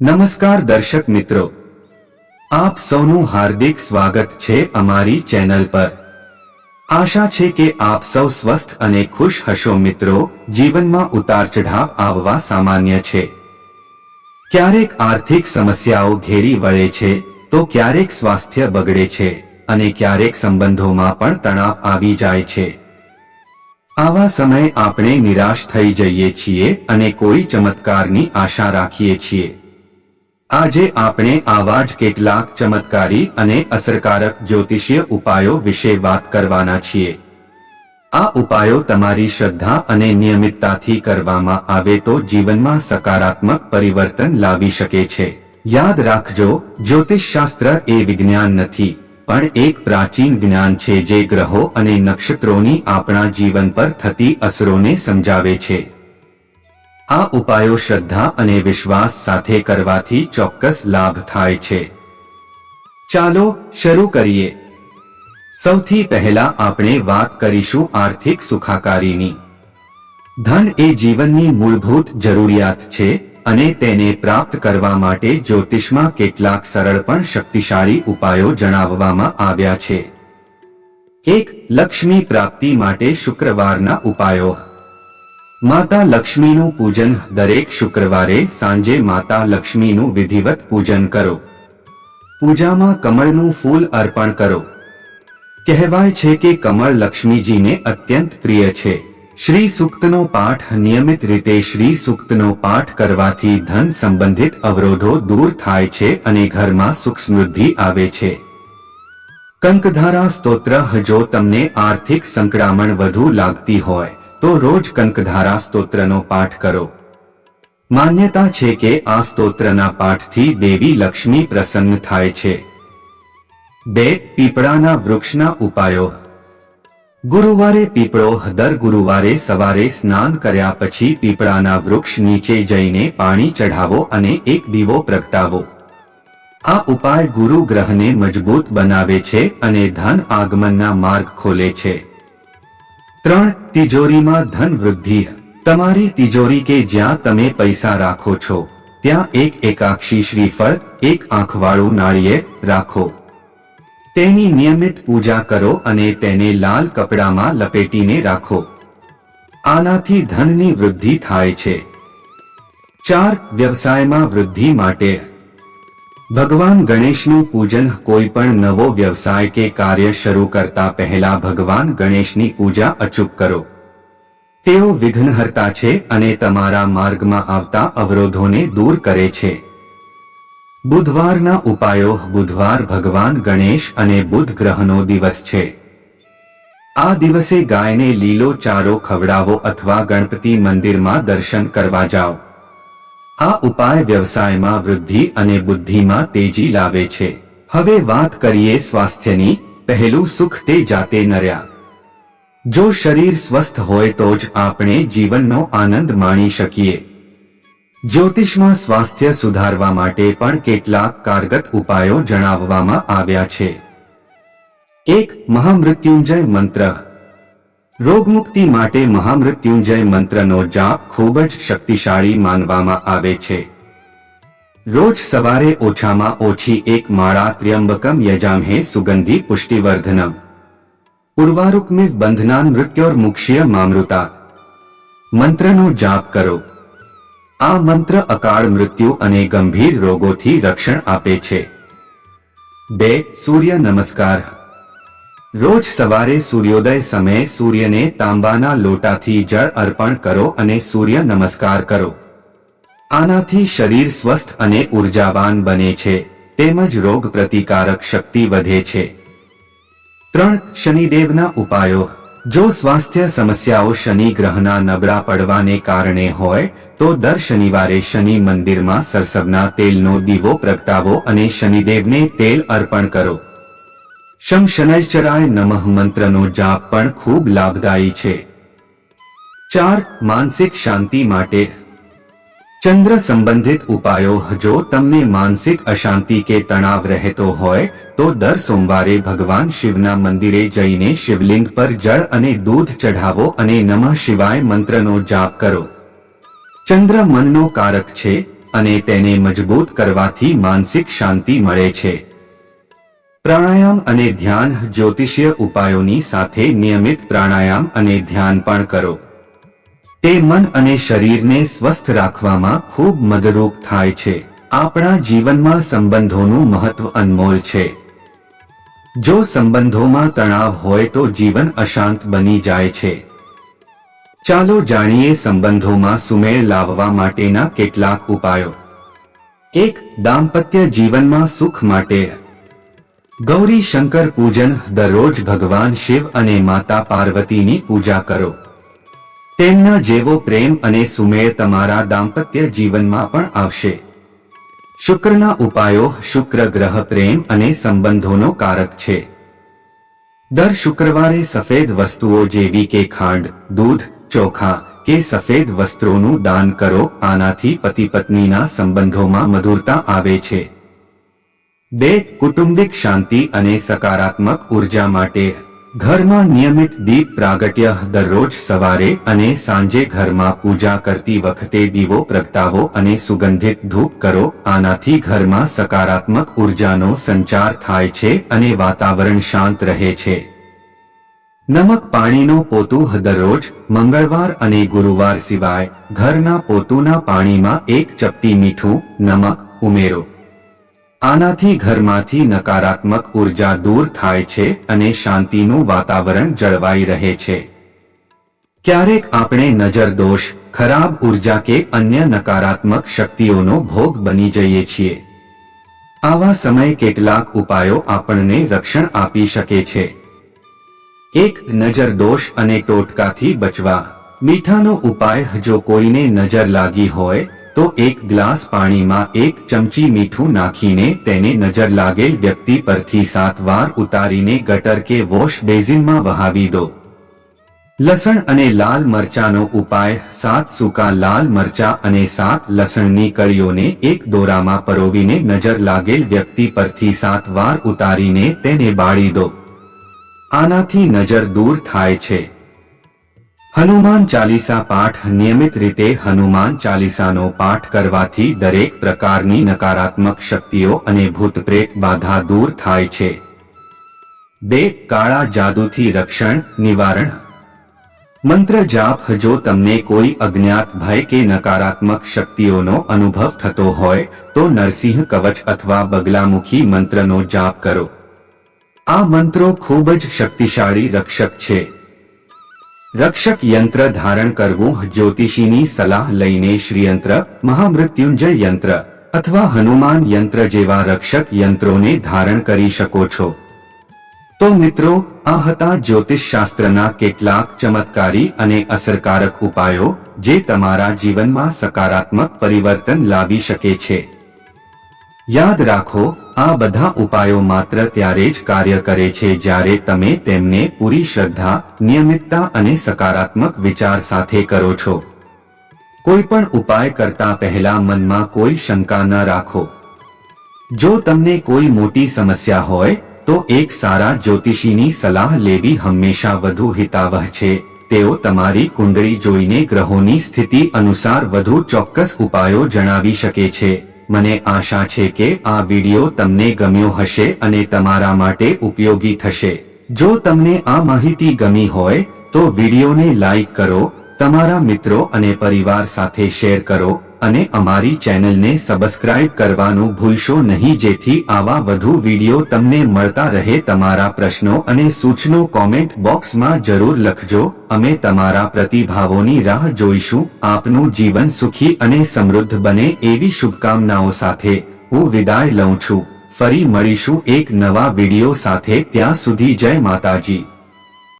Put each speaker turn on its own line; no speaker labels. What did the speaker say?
નમસ્કાર દર્શક મિત્રો. આપ સૌનું હાર્દિક સ્વાગત છે અમારી ચેનલ પર. આશા છે કે આપ સૌ સ્વસ્થ અને ખુશ હશો મિત્રો. જીવનમાં ઉતાર ચઢાવ આવવા સામાન્ય છે. ક્યારેક આર્થિક સમસ્યાઓ ઘેરી વળે છે, તો ક્યારેક સ્વાસ્થ્ય બગડે છે, અને ક્યારેક સંબંધોમાં પણ તણાવ આવી જાય છે. આવા સમયે આપણે નિરાશ થઈ જઈએ છીએ અને કોઈ ચમત્કારની આશા રાખીએ છીએ. આજે આપણે આવા જ કેટલાક ચમત્કારી અને અસરકારક જ્યોતિષીય ઉપાયો વિશે વાત કરવાના છીએ. આ ઉપાયો તમારી શ્રદ્ધા અને નિયમિતતાથી કરવામાં આવે તો જીવનમાં સકારાત્મક પરિવર્તન લાવી શકે છે. યાદ રાખજો, જ્યોતિષશાસ્ત્ર એ વિજ્ઞાન નથી, પણ એક પ્રાચીન જ્ઞાન છે જે ગ્રહો અને નક્ષત્રોની આપણા જીવન પર થતી અસરોને સમજાવે છે. આ ઉપાયો શ્રદ્ધા અને વિશ્વાસ સાથે કરવાથી ચોક્કસ લાભ થાય છે. ચાલો શરૂ કરીએ. સૌથી પહેલા આપણે વાત કરીશું આર્થિક સુખાકારીની. ધન એ જીવનની મૂળભૂત જરૂરિયાત છે અને તેને પ્રાપ્ત કરવા માટે જ્યોતિષમાં કેટલાક સરળ પણ શક્તિશાળી ઉપાયો જણાવવામાં આવ્યા છે. એક, લક્ષ્મી પ્રાપ્તિ માટે શુક્રવારના ઉપાયો. માતા લક્ષ્મીનું પૂજન દરેક શુક્રવારે સાંજે માતા લક્ષ્મીનું વિધિવત પૂજન કરો. પૂજામાં કમળનું ફૂલ અર્પણ કરો. કહેવાય છે કે કમળ લક્ષ્મીજીને અત્યંત પ્રિય છે. શ્રી સૂક્તનો પાઠ નિયમિત રીતે શ્રી સૂક્તનો પાઠ કરવાથી ધન સંબંધિત અવરોધો દૂર થાય છે અને ઘરમાં સુખ સમૃદ્ધિ આવે છે. કંકધારા સ્તોત્ર જો તમને આર્થિક સંકળામણ વધુ લાગતી હોય તો રોજ કંકધારા સ્તોત્રનો પાઠ કરો. માન્યતા છે કે આ સ્તોત્રના પાઠથી દેવી લક્ષ્મી પ્રસન્ન થાય છે. બે, પીપળાના વૃક્ષના ઉપાયો. ગુરુવારે પીપળો દર ગુરુવારે સવારે સ્નાન કર્યા પછી પીપળાના વૃક્ષ નીચે જઈને પાણી ચઢાવો અને એક દીવો પ્રગટાવો. આ ઉપાય ગુરુ ગ્રહને મજબૂત બનાવે છે અને ધન આગમનના માર્ગ ખોલે છે. ત્રણ તિજોરીમાં ધન વૃદ્ધિ. તમારી તિજોરી કે જ્યાં તમે પૈસા રાખો છો, ત્યાં એક એકાક્ષી શ્રીફળ, એક આંખવાળું નાળિયેર રાખો. તેની નિયમિત પૂજા કરો અને તેને લાલ કપડામાં લપેટીને રાખો. આનાથી ધનની વૃદ્ધિ થાય છે. ચાર વ્યવસાયમાં વૃદ્ધિ માટે ભગવાન ગણેશનું પૂજન કોઈ પણ નવો વ્યવસાય કે કાર્ય શરૂ કરતા પહેલા ભગવાન ગણેશની પૂજા અચૂક કરો. તેઓ વિઘ્નહર્તા છે અને તમારા માર્ગમાં આવતા અવરોધોને દૂર કરે છે. બુધવારના ઉપાયો બુધવાર ભગવાન ગણેશ અને બુધ ગ્રહનો દિવસ છે. આ દિવસે ગાયને લીલો ચારો ખવડાવો અથવા ગણપતિ મંદિરમાં દર્શન કરવા જાઓ. આ ઉપાય વ્યવસાયમાં વૃદ્ધિ અને બુદ્ધિમાં તેજી લાવે છે. હવે વાત કરીએ સ્વાસ્થ્યની. પહેલું સુખ તે જાતે નર્યા. જો શરીર સ્વસ્થ હોય તો જ આપણે જીવનનો આનંદ માણી શકીએ. જ્યોતિષમાં સ્વાસ્થ્ય સુધારવા માટે પણ કેટલાક કારગત ઉપાયો જણાવવામાં આવ્યા છે. એક મહામૃત્યુંજય મંત્ર. રોગમુક્તિ માટે મહામૃત્યુંજય મંત્રનો જાપ ખૂબ જ શક્તિશાળી માનવામાં આવે છે. રોજ સવારે ઓછામાં ઓછી એક માળા ત્ર્યંબકમ યજામહે સુગંધી પુષ્ટિવર્ધન ઉર્વારુકમિ બંધનાન મૃત્યોર મુક્ષ્ય મામૃતા. મંત્રનો જાપ કરો. આ મંત્ર અકાળ મૃત્યુ અને ગંભીર રોગોથી રક્ષણ આપે છે. બે, સૂર્ય નમસ્કાર. રોજ સવારે સૂર્યોદય સમયે સૂર્યને તાંબાના લોટાથી જળ અર્પણ કરો અને સૂર્ય નમસ્કાર કરો. આનાથી શરીર સ્વસ્થ અને ઉર્જાવાન બને છે, તેમજ રોગ પ્રતિકારક શક્તિ વધે છે. ત્રણ, શનિદેવના ઉપાયો. જો સ્વાસ્થ્ય સમસ્યાઓ શનિ ગ્રહના નબળા પડવાને કારણે હોય, તો દર શનિવારે શનિ મંદિરમાં સરસવના તેલનો દીવો પ્રગટાવો અને શનિદેવને તેલ અર્પણ કરો. શમ શનૈશ્ચરાય નમઃ મંત્રનો જાપ પણ ખૂબ લાભદાયી છે. ચાર, માનસિક શાંતિ માટે. ચંદ્ર સંબંધિત ઉપાયો, જો તમને માનસિક અશાંતિ કે તણાવ રહેતો હોય, તો દર સોમવારે ભગવાન શિવના મંદિરે જઈને શિવલિંગ પર જળ અને દૂધ ચઢાવો અને નમઃ શિવાય મંત્રનો જાપ કરો. ચંદ્ર મનનો કારક છે અને તેને મજબૂત કરવાથી માનસિક શાંતિ મળે છે. પ્રાણાયામ અને ધ્યાન જ્યોતિષીય ઉપાયોની સાથે નિયમિત પ્રાણાયામ અને ધ્યાન પણ કરો. તે મન અને શરીરને સ્વસ્થ રાખવામાં ખૂબ મદદરૂપ થાય છે. આપણા જીવનમાં સંબંધોનું મહત્વ અનમોલ છે. જો સંબંધોમાં તણાવ હોય તો જીવન અશાંત બની જાય છે. ચાલો જાણીએ સંબંધોમાં સુમેળ લાવવા માટેના કેટલાક ઉપાયો. એક, દાંપત્ય જીવનમાં સુખ માટે ગૌરી શંકર પૂજન દરરોજ ભગવાન શિવ અને માતા પાર્વતીની પૂજા કરો. તેમના જેવો પ્રેમ અને સુમેળ તમારા દાંપત્ય જીવનમાં પણ આવશે. શુક્રના ઉપાયો શુક્ર ગ્રહ પ્રેમ અને સંબંધોનો કારક છે. દર શુક્રવારે સફેદ વસ્તુઓ જેવી કે ખાંડ, દૂધ, ચોખા કે સફેદ વસ્ત્રોનું દાન કરો, આનાથી પતિ પત્નીના સંબંધોમાં મધુરતા આવે છે. બે, કુટુંબિક શાંતિ અને સકારાત્મક ઊર્જા માટે ઘરમાં નિયમિત દીપ પ્રાગટ્ય દરરોજ સવારે અને સાંજે ઘરમાં પૂજા કરતી વખતે દીવો પ્રગટાવો અને સુગંધિત ધૂપ કરો. આનાથી ઘરમાં સકારાત્મક ઉર્જાનો સંચાર થાય છે અને વાતાવરણ શાંત રહે છે. નમક પાણીનો પોતું દરરોજ મંગળવાર અને ગુરુવાર સિવાય ઘરના પોતુના પાણીમાં એક ચપટી મીઠું, નમક, ઉમેરો. આનાથી ઘરમાંથી નકારાત્મક ઊર્જા દૂર થાય છે અને શાંતિનું વાતાવરણ જળવાઈ રહે છે. ક્યારેક આપણે નજર દોષ, ખરાબ ઊર્જા કે અન્ય નકારાત્મક શક્તિઓનો ભોગ બની જઈએ છીએ. આવા સમયે કેટલાક ઉપાયો આપણને રક્ષણ આપી શકે છે. એક, નજર દોષ અને ટોટકાથી બચવા. મીઠાનો ઉપાય જો કોઈને નજર લાગી હોય તો એક ગ્લાસ પાણીમાં એક ચમચી મીઠું નાખીને તેને નજર લાગેલ વ્યક્તિ પરથી સાત વાર ઉતારીને ગટર કે વોશ બેઝિનમાં વહાવી દો. લસણ અને લાલ મરચાનો ઉપાય, સાત સૂકા લાલ મરચા અને સાત લસણની કળીઓને એક દોરામાં પરોવીને નજર લાગેલ વ્યક્તિ પરથી સાત વાર ઉતારીને તેને બાળી દો. આનાથી નજર દૂર થાય છે. હનુમાન ચાલીસા પાઠ નિયમિત રીતે હનુમાન ચાલીસાનો પાઠ કરવાથી દરેક પ્રકારની નકારાત્મક શક્તિઓ અને ભૂતપ્રેત બાધા દૂર થાય છે. બે, કાળા જાદુથી રક્ષણ, નિવારણ. મંત્ર જાપ જો તમને કોઈ અજ્ઞાત ભય કે નકારાત્મક શક્તિઓનો અનુભવ થતો હોય, તો નરસિંહ કવચ અથવા બગલામુખી મંત્રનો જાપ કરો. આ મંત્રો ખૂબ જ શક્તિશાળી રક્ષક છે. રક્ષક યંત્ર ધારણ કરવું જ્યોતિષીની સલાહ લઈને શ્રીયંત્ર, મહામૃત્યુંજય યંત્ર અથવા હનુમાન યંત્ર જેવા રક્ષક યંત્રોને ધારણ કરી શકો છો. તો મિત્રો, આ હતા જ્યોતિષ શાસ્ત્રના કેટલાક ચમત્કારી અને અસરકારક ઉપાયો જે તમારા જીવનમાં સકારાત્મક પરિવર્તન લાવી શકે છે. યાદ રાખો, આ બધા ઉપાયો માત્ર ત્યારે જ કાર્ય કરે છે જ્યારે તમે તેમને પૂરી શ્રદ્ધા, નિયમિતતા અને સકારાત્મક વિચાર સાથે કરો છો. કોઈ પણ ઉપાય કરતા પહેલા મનમાં કોઈ શંકા ન રાખો. જો તમને કોઈ મોટી સમસ્યા હોય, તો એક સારા જ્યોતિષીની સલાહ લેવી હંમેશા વધુ હિતાવહ છે. તેઓ તમારી કુંડળી જોઈને ગ્રહોની સ્થિતિ અનુસાર વધુ ચોક્કસ ઉપાયો જણાવી શકે છે. મને આશા છે કે આ વિડિયો તમને ગમ્યો હશે અને તમારા માટે ઉપયોગી થશે. જો તમને આ માહિતી ગમી હોય, તો વિડિયોને લાઈક કરો, તમારા મિત્રો અને પરિવાર સાથે શેર કરો અને અમારી ચેનલને સબસ્ક્રાઇબ કરવાનું ભૂલશો નહીં. જેથી આવા વધુ વીડિયો તમને મળતા રહે તમારા પ્રશ્નો અને સૂચનો કોમેન્ટ બોક્સમાં જરૂર લખજો. અમે તમારા પ્રતિભાવોની રાહ જોઈશું. આપનું જીવન સુખી અને સમૃદ્ધ બને એવી શુભકામનાઓ સાથે હું વિદાય લઉં છું. ફરી મળીશું એક નવા વીડિયો સાથે. ત્યાં સુધી જય માતાજી.